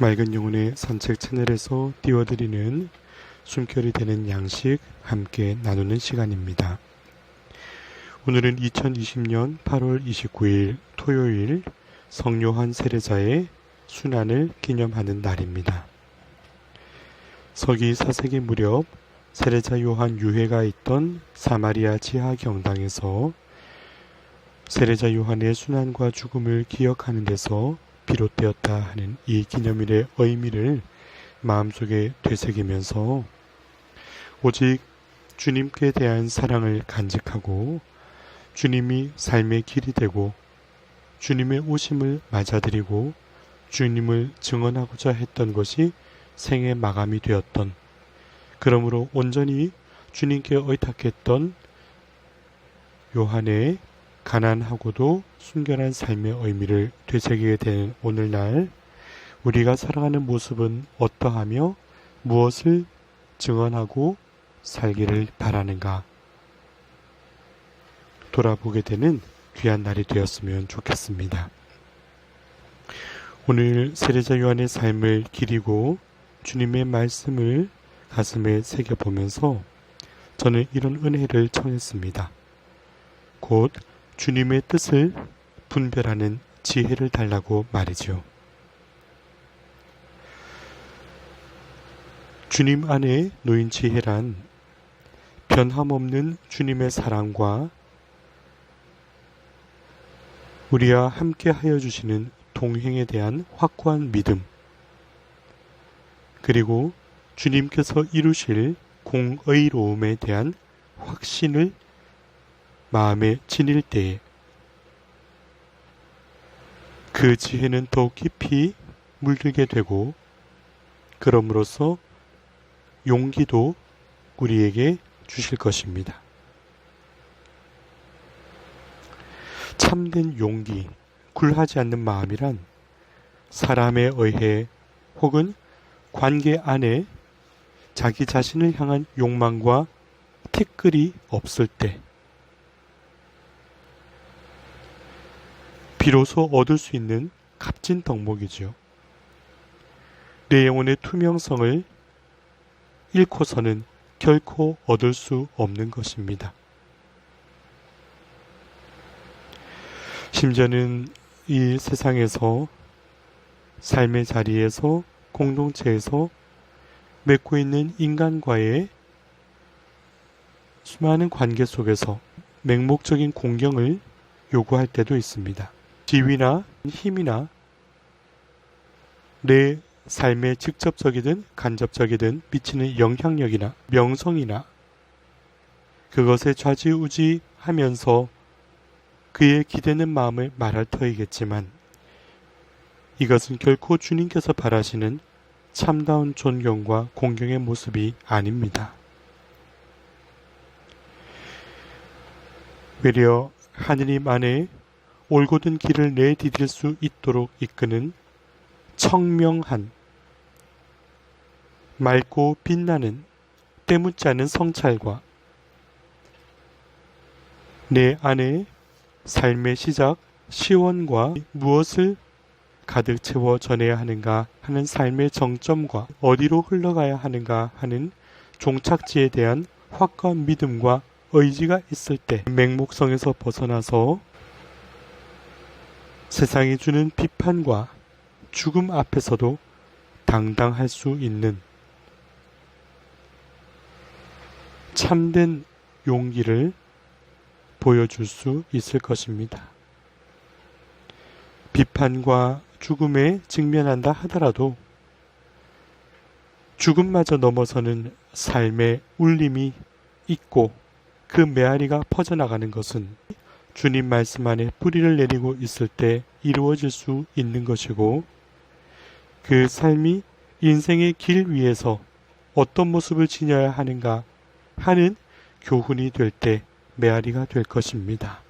맑은 영혼의 산책 채널에서 띄워드리는 숨결이 되는 양식 함께 나누는 시간입니다. 오늘은 2020년 8월 29일 토요일 성요한 세례자의 순환을 기념하는 날입니다. 서기 4세기 무렵 세례자 요한 유해가 있던 사마리아 지하 경당에서 세례자 요한의 순환과 죽음을 기억하는 데서 비롯되었다 하는 이 기념일의 의미를 마음속에 되새기면서 오직 주님께 대한 사랑을 간직하고 주님이 삶의 길이 되고 주님의 오심을 맞아들이고 주님을 증언하고자 했던 것이 생의 마감이 되었던 그러므로 온전히 주님께 의탁했던 요한의 가난하고도 순결한 삶의 의미를 되새기게 되는 오늘날 우리가 살아가는 모습은 어떠하며 무엇을 증언하고 살기를 바라는가 돌아보게 되는 귀한 날이 되었으면 좋겠습니다. 오늘 세례자 요한의 삶을 기리고 주님의 말씀을 가슴에 새겨보면서 저는 이런 은혜를 청했습니다. 곧 주님의 뜻을 분별하는 지혜를 달라고 말이죠. 주님 안에 놓인 지혜란 변함없는 주님의 사랑과 우리와 함께 하여 주시는 동행에 대한 확고한 믿음, 그리고 주님께서 이루실 공의로움에 대한 확신을 마음에 지닐 때에 그 지혜는 더욱 깊이 물들게 되고 그럼으로써 용기도 우리에게 주실 것입니다. 참된 용기, 굴하지 않는 마음이란 사람에 의해 혹은 관계 안에 자기 자신을 향한 욕망과 티끌이 없을 때 비로소 얻을 수 있는 값진 덕목이지요. 내 영혼의 투명성을 잃고서는 결코 얻을 수 없는 것입니다. 심지어는 이 세상에서 삶의 자리에서 공동체에서 맺고 있는 인간과의 수많은 관계 속에서 맹목적인 공경을 요구할 때도 있습니다. 지위나 힘이나 내 삶에 직접적이든 간접적이든 미치는 영향력이나 명성이나 그것에 좌지우지 하면서 그의 기대는 마음을 말할 터이겠지만 이것은 결코 주님께서 바라시는 참다운 존경과 공경의 모습이 아닙니다. 외려 하느님 안에 올곧은 길을 내디딜 수 있도록 이끄는 청명한 맑고 빛나는 때묻지 않은 성찰과 내 안에 삶의 시작 시원과 무엇을 가득 채워 전해야 하는가 하는 삶의 정점과 어디로 흘러가야 하는가 하는 종착지에 대한 확고한 믿음과 의지가 있을 때 맹목성에서 벗어나서 세상이 주는 비판과 죽음 앞에서도 당당할 수 있는 참된 용기를 보여줄 수 있을 것입니다. 비판과 죽음에 직면한다 하더라도 죽음마저 넘어서는 삶의 울림이 있고 그 메아리가 퍼져나가는 것은 주님 말씀 안에 뿌리를 내리고 있을 때 이루어질 수 있는 것이고 그 삶이 인생의 길 위에서 어떤 모습을 지녀야 하는가 하는 교훈이 될 때 메아리가 될 것입니다.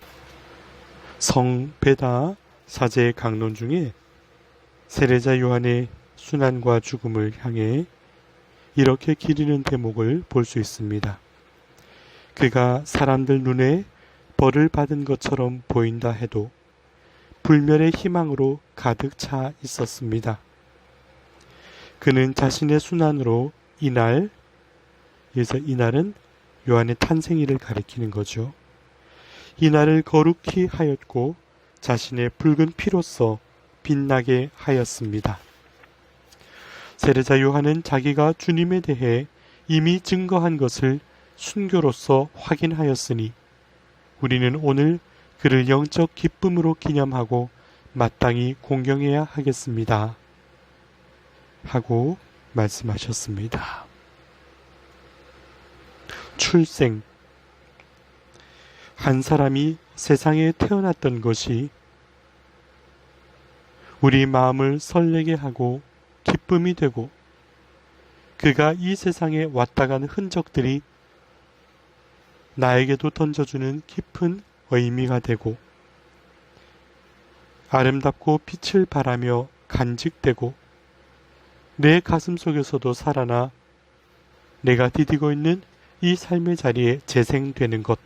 성베다 사제의 강론 중에 세례자 요한의 순환과 죽음을 향해 이렇게 기리는 대목을 볼 수 있습니다. 그가 사람들 눈에 벌을 받은 것처럼 보인다 해도 불멸의 희망으로 가득 차 있었습니다. 그는 자신의 순환으로 이날, 그래서 이날은 요한의 탄생일을 가리키는 거죠. 이날을 거룩히 하였고 자신의 붉은 피로써 빛나게 하였습니다. 세례자 요한은 자기가 주님에 대해 이미 증거한 것을 순교로서 확인하였으니 우리는 오늘 그를 영적 기쁨으로 기념하고 마땅히 공경해야 하겠습니다. 하고 말씀하셨습니다. 출생 한 사람이 세상에 태어났던 것이 우리 마음을 설레게 하고 기쁨이 되고 그가 이 세상에 왔다 간 흔적들이 나에게도 던져주는 깊은 의미가 되고 아름답고 빛을 발하며 간직되고 내 가슴 속에서도 살아나 내가 디디고 있는 이 삶의 자리에 재생되는 것.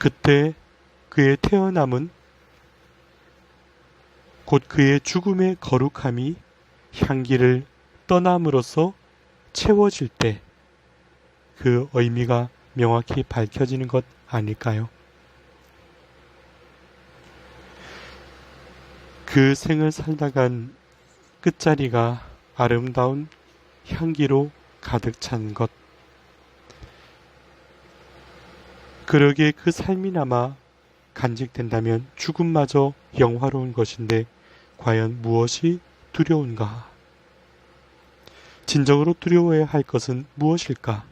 그때 그의 태어남은 곧 그의 죽음의 거룩함이 향기를 떠남으로써 채워질 때 그 의미가 명확히 밝혀지는 것 아닐까요? 그 생을 살다간 끝자리가 아름다운 향기로 가득 찬 것. 그러기에 그 삶이 남아 간직된다면 죽음마저 영화로운 것인데 과연 무엇이 두려운가? 진정으로 두려워해야 할 것은 무엇일까?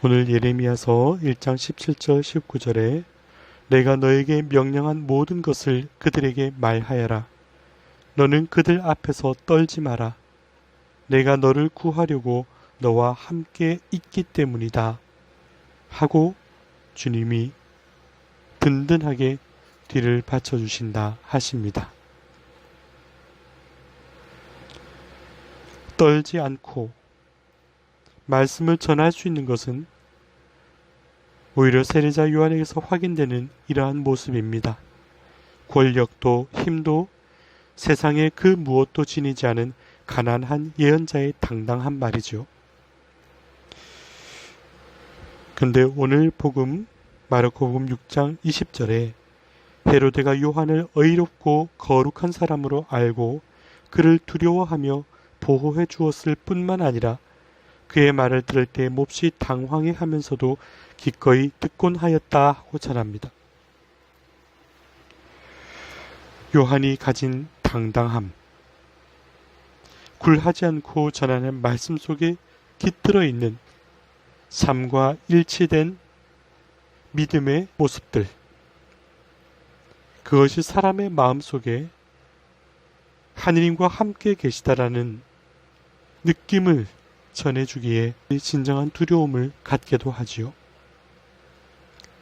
오늘 예레미야서 1장 17절 19절에 내가 너에게 명령한 모든 것을 그들에게 말하여라. 너는 그들 앞에서 떨지 마라. 내가 너를 구하려고 너와 함께 있기 때문이다. 하고 주님이 든든하게 뒤를 받쳐주신다 하십니다. 떨지 않고 말씀을 전할 수 있는 것은 오히려 세례자 요한에게서 확인되는 이러한 모습입니다. 권력도 힘도 세상의 그 무엇도 지니지 않은 가난한 예언자의 당당한 말이죠. 근데 오늘 복음 마르코복음 6장 20절에 헤로데가 요한을 의롭고 거룩한 사람으로 알고 그를 두려워하며 보호해 주었을 뿐만 아니라 그의 말을 들을 때 몹시 당황해 하면서도 기꺼이 듣곤 하였다 하고 전합니다. 요한이 가진 당당함, 굴하지 않고 전하는 말씀 속에 깃들어 있는 삶과 일치된 믿음의 모습들, 그것이 사람의 마음 속에 하느님과 함께 계시다라는 느낌을 전해주기에 진정한 두려움을 갖게도 하지요.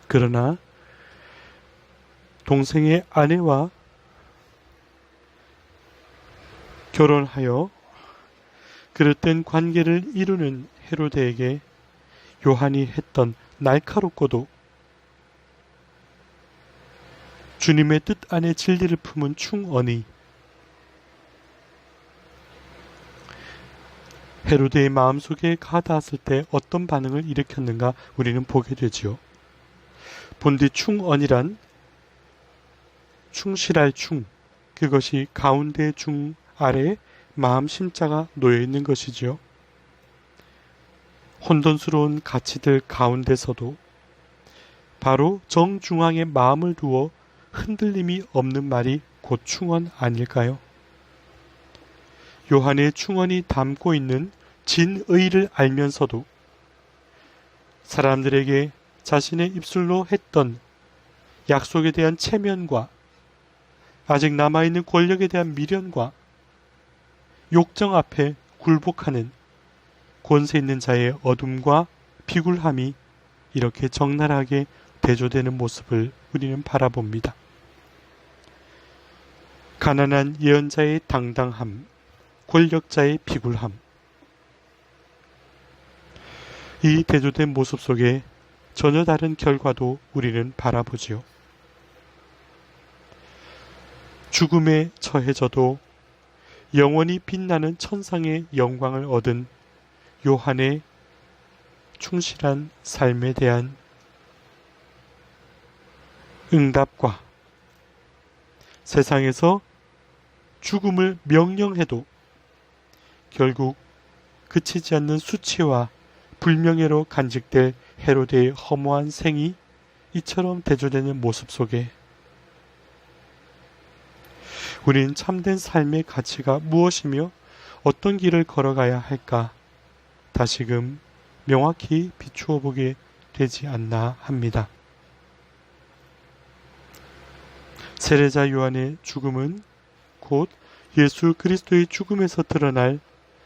그러나 동생의 아내와 결혼하여 그릇된 관계를 이루는 헤로데에게 요한이 했던 날카롭고도 주님의 뜻 안에 진리를 품은 충언이 헤로데의 마음속에 가닿았을 때 어떤 반응을 일으켰는가 우리는 보게 되지요. 본디 충언이란 충실할 충, 그것이 가운데 중 아래 마음 심자가 놓여 있는 것이지요. 혼돈스러운 가치들 가운데서도 바로 정중앙에 마음을 두어 흔들림이 없는 말이 곧 충언 아닐까요? 요한의 충언이 담고 있는 진의를 알면서도 사람들에게 자신의 입술로 했던 약속에 대한 체면과 아직 남아있는 권력에 대한 미련과 욕정 앞에 굴복하는 권세 있는 자의 어둠과 비굴함이 이렇게 적나라하게 대조되는 모습을 우리는 바라봅니다. 가난한 예언자의 당당함, 권력자의 비굴함. 이 대조된 모습 속에 전혀 다른 결과도 우리는 바라보지요. 죽음에 처해져도 영원히 빛나는 천상의 영광을 얻은 요한의 충실한 삶에 대한 응답과 세상에서 죽음을 명령해도 결국 그치지 않는 수치와 불명예로 간직될 헤로데의 허무한 생이 이처럼 대조되는 모습 속에 우린 참된 삶의 가치가 무엇이며 어떤 길을 걸어가야 할까 다시금 명확히 비추어 보게 되지 않나 합니다. 세례자 요한의 죽음은 곧 예수 그리스도의 죽음에서 드러날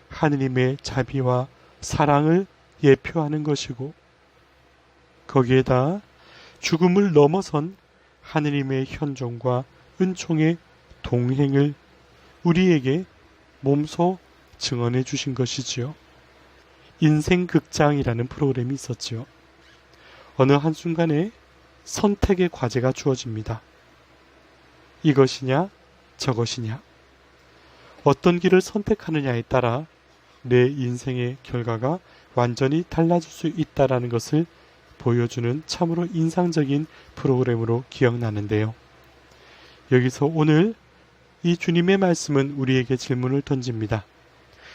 하느님의 자비와 사랑을 예표하는 것이고 거기에다 죽음을 넘어선 하느님의 현존과 은총의 동행을 우리에게 몸소 증언해 주신 것이지요. 인생 극장이라는 프로그램이 있었지요. 어느 한순간에 선택의 과제가 주어집니다. 이것이냐, 저것이냐. 어떤 길을 선택하느냐에 따라 내 인생의 결과가 완전히 달라질 수 있다라는 것을 보여주는 참으로 인상적인 프로그램으로 기억나는데요. 여기서 오늘 이 주님의 말씀은 우리에게 질문을 던집니다.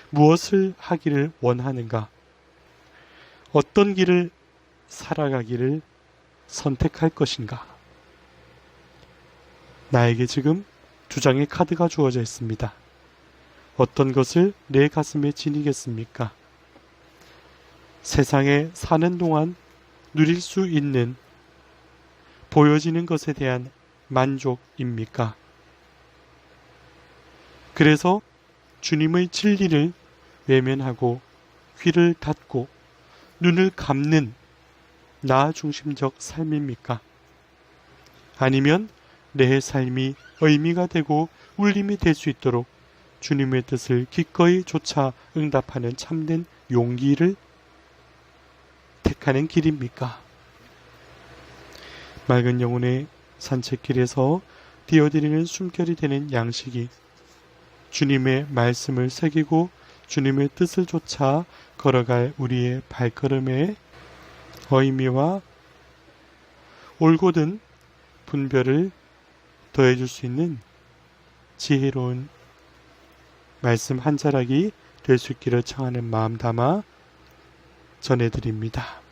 무엇을 하기를 원하는가? 어떤 길을 살아가기를 선택할 것인가? 나에게 지금 두 장의 카드가 주어져 있습니다. 어떤 것을 내 가슴에 지니겠습니까? 세상에 사는 동안 누릴 수 있는 보여지는 것에 대한 만족입니까? 그래서 주님의 진리를 외면하고 귀를 닫고 눈을 감는 나 중심적 삶입니까? 아니면 내 삶이 의미가 되고 울림이 될 수 있도록 주님의 뜻을 기꺼이 쫓아 응답하는 참된 용기를 택하는 길입니까? 맑은 영혼의 산책길에서 띄어드리는 숨결이 되는 양식이 주님의 말씀을 새기고 주님의 뜻을 쫓아 걸어갈 우리의 발걸음의 의미와 올곧은 분별을 더해줄 수 있는 지혜로운 말씀 한 자락이 될 수 있기를 청하는 마음 담아 전해드립니다.